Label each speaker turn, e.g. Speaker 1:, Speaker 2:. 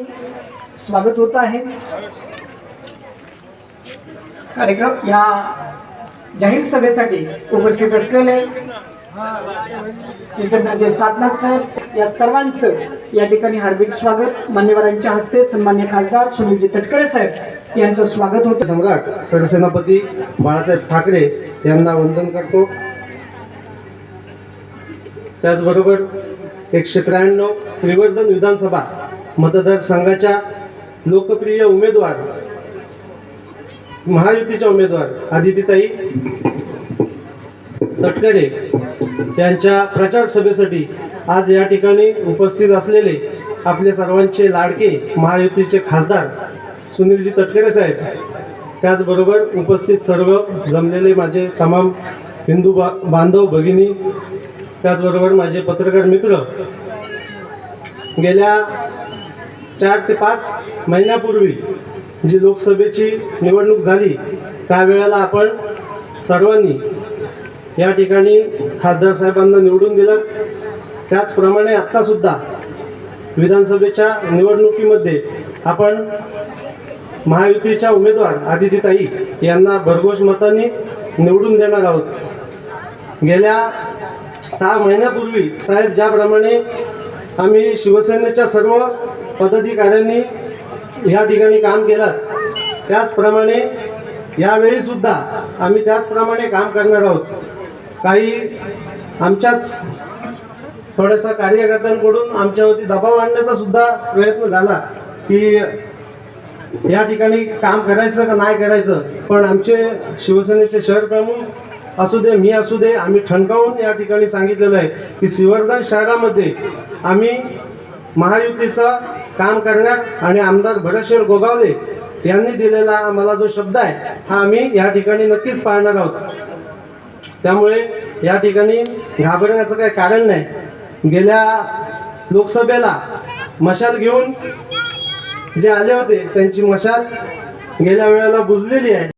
Speaker 1: स्वागत होत आहे. कार्यक्रम या जाहीर सभेसाठी उपस्थित असलेले जितेंद्रजी सातनाथ साहेब या सर्वांचं या ठिकाणी हार्दिक स्वागत. मान्यवरांच्या हस्ते सन्मान्य खासदार सुनीलजी तटकरे साहेब यांचं स्वागत होतं.
Speaker 2: सम्राट सरसेनापती बाळासाहेब ठाकरे यांना वंदन करतो. त्याचबरोबर एकशे त्र्याण्णव श्रीवर्धन विधानसभा मतदारसंघाच्या लोकप्रिय उमेदवार महायुतीच्या उमेदवार आदितीताई तटकरे यांच्या प्रचार सभेसाठी आज या ठिकाणी उपस्थित असलेले आपले सर्वांचे लाडके महायुतीचे खासदार सुनीलजी तटकरे साहेब त्याचबरोबर उपस्थित सर्व जमलेले माझे तमाम हिंदू बा बांधव भगिनी त्याचबरोबर माझे पत्रकार मित्र गेल्या चार ते पाच महिन्यापूर्वी जी लोकसभेची निवडणूक झाली त्यावेळेला आपण सर्वांनी या ठिकाणी खासदार साहेबांना निवडून दिलं. त्याचप्रमाणे आत्तासुद्धा विधानसभेच्या निवडणुकीमध्ये आपण महायुतीच्या उमेदवार आदितीताई यांना भरघोष मतांनी निवडून देणार आहोत. गेल्या सहा महिन्यापूर्वी साहेब ज्याप्रमाणे आम्ही शिवसेनेच्या सर्व पदाधिकाऱ्यांनी या ठिकाणी काम केलं. त्याचप्रमाणे यावेळी सुद्धा आम्ही त्याचप्रमाणे काम करणार आहोत. काही आमच्याच थोड्यासा कार्यकर्त्यांकडून आमच्यावरती दबाव आणण्याचा सुद्धा प्रयत्न झाला की या ठिकाणी काम करायचं का नाही करायचं. पण आमचे शिवसेनेचे शहर प्रमुख असू दे मी असू दे आम्ही ठणकावून या ठिकाणी सांगितलेलं आहे की श्रीवर्धन शहरामध्ये आम्ही महायुतीचं काम करण्यात आणि आमदार भरतशेर गोगावले यांनी दिलेला आम्हाला जो शब्द आहे हा आम्ही या ठिकाणी नक्कीच पाळणार आहोत. त्यामुळे या ठिकाणी घाबरण्याचं काही कारण नाही. गेल्या लोकसभेला मशाल घेऊन जे आले होते त्यांची मशाल गेल्या वेळेला बुजलेली आहे.